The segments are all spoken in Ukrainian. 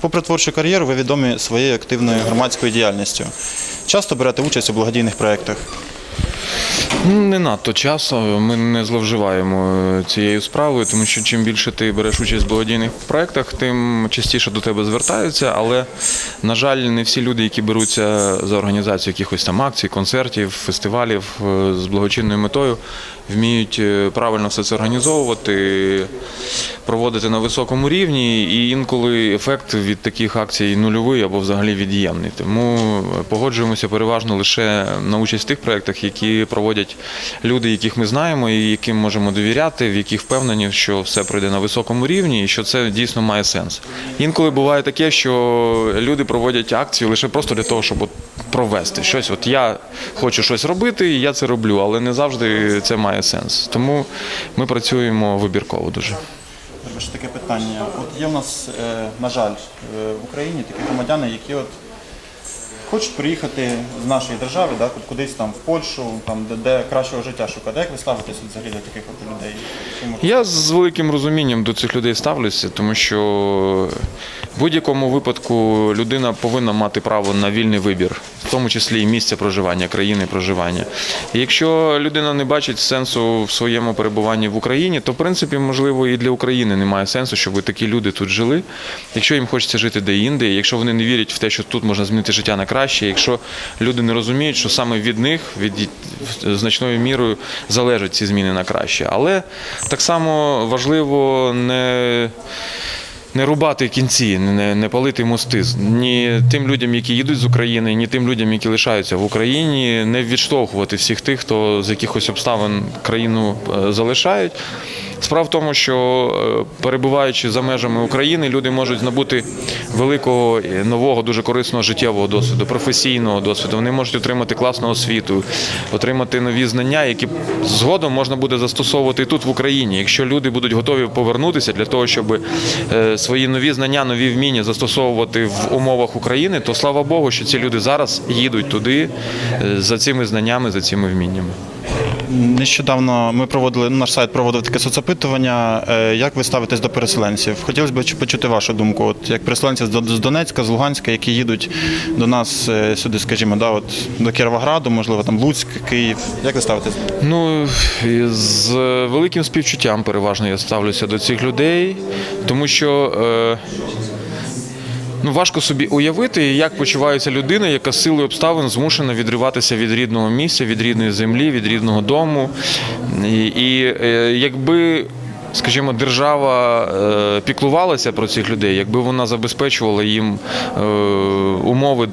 Попри творчу кар'єру, ви відомі своєю активною громадською діяльністю. Часто берете участь у благодійних проєктах. Не надто часто. Ми не зловживаємо е, цією справою, тому що чим більше ти береш участь в благодійних проєктах, тим частіше до тебе звертаються. Але, на жаль, не всі люди, які беруться за організацію якихось там акцій, концертів, фестивалів е, з благочинною метою, вміють е, правильно все це організовувати, проводити на високому рівні, і інколи ефект від таких акцій нульовий або взагалі від'ємний. Тому погоджуємося переважно лише на участь в тих проєктах, які проводять люди, яких ми знаємо і яким можемо довіряти, в яких впевнені, що все пройде на високому рівні і що це дійсно має сенс. Інколи буває таке, що люди проводять акцію лише просто для того, щоб от провести щось. От я хочу щось робити, і я це роблю, але не завжди це має сенс. Тому ми працюємо вибірково дуже. Таке питання. От є в нас, е, на жаль, е, в Україні такі громадяни, які от хочуть приїхати з нашої держави, да, кудись там в Польщу, там, де, де кращого життя шукати. Як ви ставитесь взагалі до таких от людей? Я з великим розумінням до цих людей ставлюся, тому що в будь-якому випадку людина повинна мати право на вільний вибір, в тому числі і місця проживання, країни проживання. І якщо людина не бачить сенсу в своєму перебуванні в Україні, то в принципі можливо і для України немає сенсу, щоб такі люди тут жили. Якщо їм хочеться жити де-інде, якщо вони не вірять в те, що тут можна змінити життя на краще, якщо люди не розуміють, що саме від них, від значною мірою залежать ці зміни на краще. Але так само важливо не. Не рубати кінці, не, не палити мости ні тим людям, які їдуть з України, ні тим людям, які лишаються в Україні, не відштовхувати всіх тих, хто з якихось обставин країну е, залишають. Справа в тому, що е, перебуваючи за межами України, люди можуть набути великого нового, дуже корисного життєвого досвіду, професійного досвіду. Вони можуть отримати класну освіту, отримати нові знання, які згодом можна буде застосовувати тут в Україні. Якщо люди будуть готові повернутися для того, щоб е, свої нові знання, нові вміння застосовувати в умовах України, то слава Богу, що ці люди зараз їдуть туди е, за цими знаннями, за цими вміннями. Нещодавно ми проводили наш сайт проводив таке соцопитування. Е, Як ви ставитесь до переселенців? Хотілося б почути вашу думку. От як переселенці з Донецька, з Луганська, які їдуть до нас е, сюди, скажімо, да, от до Кіровограду, можливо, там Луцьк, Київ. Як ви ставитесь? Ну з великим співчуттям переважно я ставлюся до цих людей, тому що. Е, Ну, важко собі уявити, як почувається людина, яка силою обставин змушена відриватися від рідного місця, від рідної землі, від рідного дому. І, і е, якби, скажімо, держава е, піклувалася про цих людей, якби вона забезпечувала їм е, умови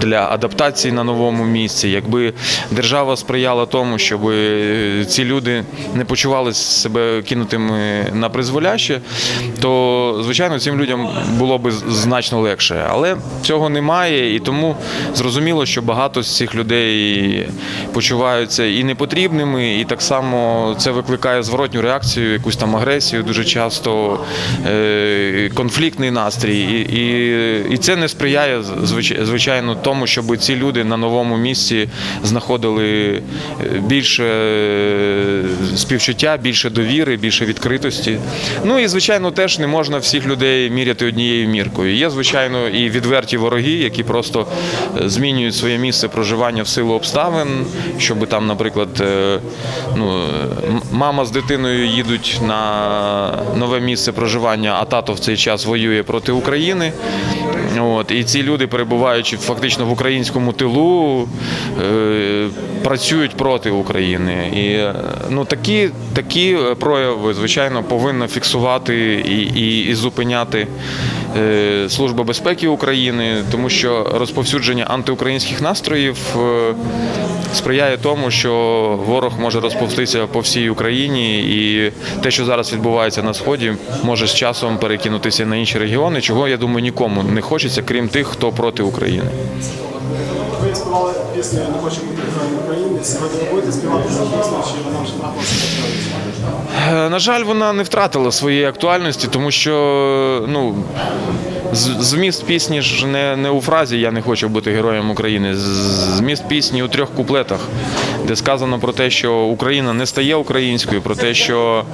для адаптації на новому місці, якби держава сприяла тому, щоб ці люди не почували себе кинутими на призволяще, то звичайно цим людям було б значно легше. Але цього немає, і тому зрозуміло, що багато з цих людей почуваються і непотрібними, і так само це викликає зворотню реакцію, якусь там агресію, дуже часто е, конфліктний настрій. І, і, і це не сприяє звичайно тому, щоб ці люди на новому місці знаходили е, більше е, співчуття, більше довіри, більше відкритості. Ну і звичайно, теж не можна всіх людей міряти однією міркою. Є, звичайно, і відверті вороги, які просто змінюють своє місце проживання в силу обставин, щоб там, наприклад, ну, мама з дитиною їдуть на нове місце проживання, а тато в цей час воює проти України. От, і ці люди, перебуваючи фактично в українському тилу, е, працюють проти України. І е, ну, такі, такі прояви, звичайно, повинна фіксувати і, і, і зупиняти Служба безпеки України, тому що розповсюдження антиукраїнських настроїв е, сприяє тому, що ворог може розповстися по всій Україні, і те, що зараз відбувається на сході, може з часом перекинутися на інші регіони, чого я думаю нікому не хочеться, крім тих, хто проти України. Ви співали пісню «Не хочу бути України». Сьогодні будете співати цю пісню, чи вона вже на Е, На жаль, вона не втратила своєї актуальності, тому що ну, зміст пісні ж не, не у фразі Я не хочу бути героєм України. Зміст пісні у трьох куплетах, де сказано про те, що Україна не стає українською, про те, що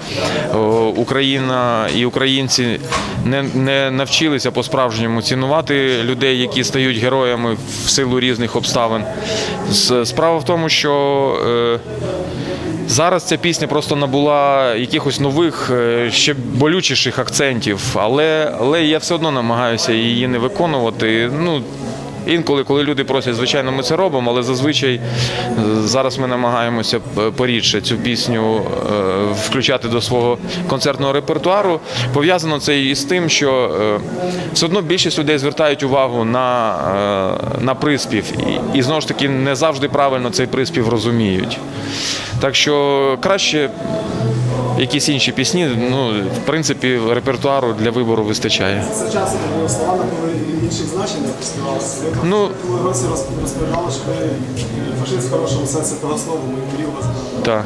Україна і українці не, не навчилися по-справжньому цінувати людей, які стають героями в силу різних обставин. Справа в тому, що. Е, Зараз ця пісня просто набула якихось нових, е, ще болючіших акцентів, але, але я все одно намагаюся її не виконувати. Ну, інколи, коли люди просять, звичайно, ми це робимо, але зазвичай е, зараз ми намагаємося порідше цю пісню е, включати до свого концертного репертуару. Пов'язано це і з тим, що е, все одно більшість людей звертають увагу на, е, на приспів, і, і знову ж таки не завжди правильно цей приспів розуміють. Так що краще якісь інші пісні, ну, в принципі, репертуару для вибору вистачає. Були слова набули інших значень, як. Ви Ну- році розповідали, що ви фашист в хорошому сенсі того слова, ми вірили. Так.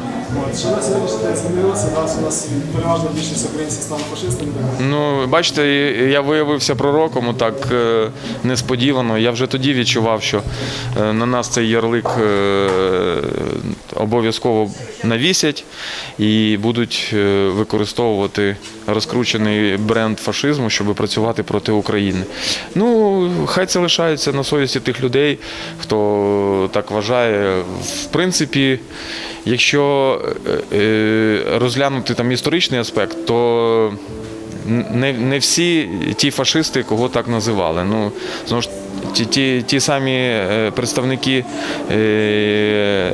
От, що на сьогоднішній день змінилося, зараз у нас переважна більшість українців стали фашистами. Ну, бачите, я виявився пророком так е, несподівано. Я вже тоді відчував, що е, на нас цей ярлик е, обов'язково навісять і будуть е, використовувати розкручений бренд фашизму, щоб працювати проти України. Ну, хай це лишається на совісті тих людей, хто так вважає. В принципі, якщо е, е, розглянути там історичний аспект, то не, не всі ті фашисти, кого так називали. Ну, знову ж ті, ті, ті самі е, представники е,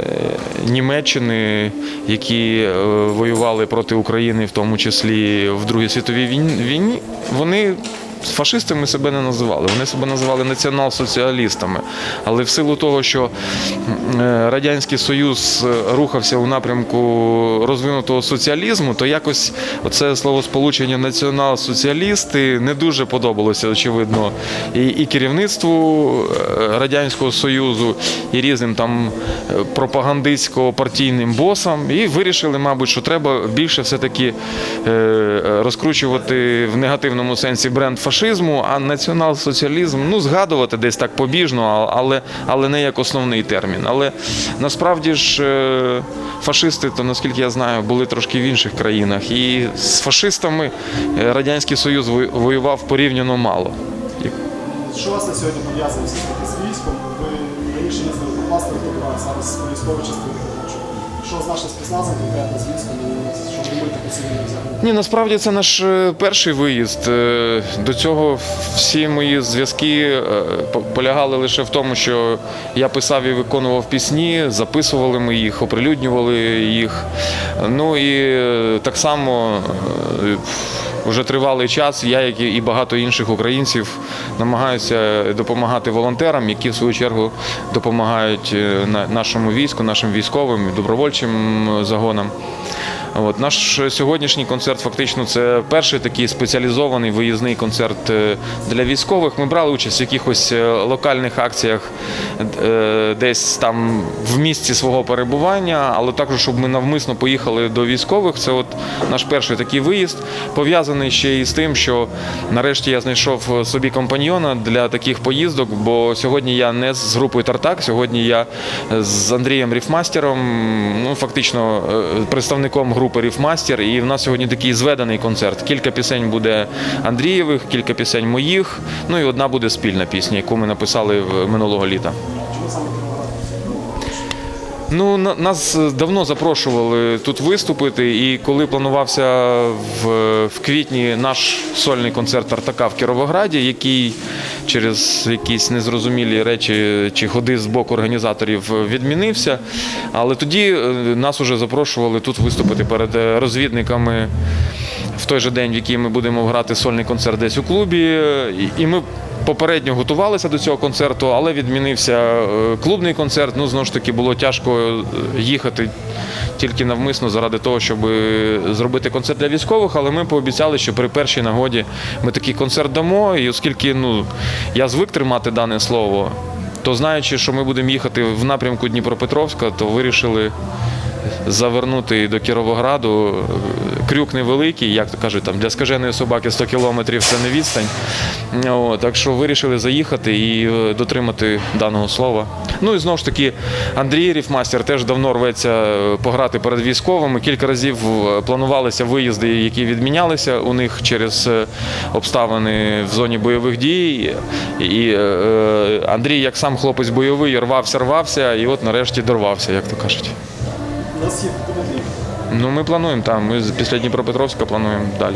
Німеччини, які е, воювали проти України, в тому числі в Другій світовій війні, війні, вони фашистами себе не називали. Вони себе називали націонал-соціалістами. Але в силу того, що е, Радянський Союз е, рухався у напрямку розвинутого соціалізму, то якось оце словосполучення націонал-соціалісти не дуже подобалося, очевидно, і, і керівництву е, Радянського Союзу, і різним там пропагандистсько-партійним босам. І вирішили, мабуть, що треба більше все-таки розкручувати в негативному сенсі бренд фашизму, а націонал-соціалізм ну, згадувати десь так побіжно, але, але не як основний термін. Але насправді ж е, фашисти, то наскільки я знаю, були трошки в інших країнах. І з фашистами е, Радянський Союз воював порівняно мало. Що вас на сьогодні пов'язує все ж таки з військом? Ви раніше їздили по пастору, а зараз по військовій Що з нашим спецназом конкретно з військом, і що ви думаєте про взагалі? Ні, насправді це наш е, перший виїзд. Е, До цього всі мої зв'язки е, полягали лише в тому, що я писав і виконував пісні, записували ми їх, оприлюднювали їх. Ну і так само. Вже тривалий час, я, як і багато інших українців, намагаюся допомагати волонтерам, які в свою чергу допомагають е, нашому війську, нашим військовим, добровольчим е, загонам. От наш сьогоднішній концерт фактично це перший такий спеціалізований виїзний концерт е, для військових. Ми брали участь в якихось е, локальних акціях е, десь там в місці свого перебування, але також, щоб ми навмисно поїхали до військових. Це от наш перший такий виїзд, пов'язаний ще і з тим, що нарешті я знайшов собі компаньйона для таких поїздок, бо сьогодні я не з групою Тартак, сьогодні я з Андрієм Ріфмастером, ну фактично представником групи Ріфмастер. І в нас сьогодні такий зведений концерт. Кілька пісень буде Андрієвих, кілька пісень моїх. Ну і одна буде спільна пісня, яку ми написали минулого літа. Ну, нас давно запрошували тут виступити, і коли планувався в, в квітні наш сольний концерт Тартака в Кіровограді, який через якісь незрозумілі речі чи ходи з боку організаторів відмінився. Але тоді е, нас уже запрошували тут виступити перед е, розвідниками в той же день, в який ми будемо грати сольний концерт десь у клубі. І ми попередньо готувалися до цього концерту, але відмінився е, клубний концерт. Ну, знову ж таки, було тяжко е, їхати тільки навмисно заради того, щоб зробити концерт для військових. Але ми пообіцяли, що при першій нагоді ми такий концерт дамо. І оскільки ну, я звик тримати дане слово, то знаючи, що ми будемо їхати в напрямку Дніпропетровська, то вирішили завернути до Кіровограду. Крюк невеликий, як то кажуть, там для скаженої собаки 100 кілометрів це не відстань. О, так що вирішили заїхати і е, дотримати даного слова. Ну і знову ж таки, Андрій Ріфмастер теж давно рветься е, пограти перед військовими. Кілька разів е, планувалися виїзди, які відмінялися у них через обставини в зоні бойових дій. І Андрій, як сам хлопець бойовий, рвався, рвався, і от нарешті дорвався, як то кажуть. У нас є. Ну, ми плануємо там. Ми після Дніпропетровська плануємо далі.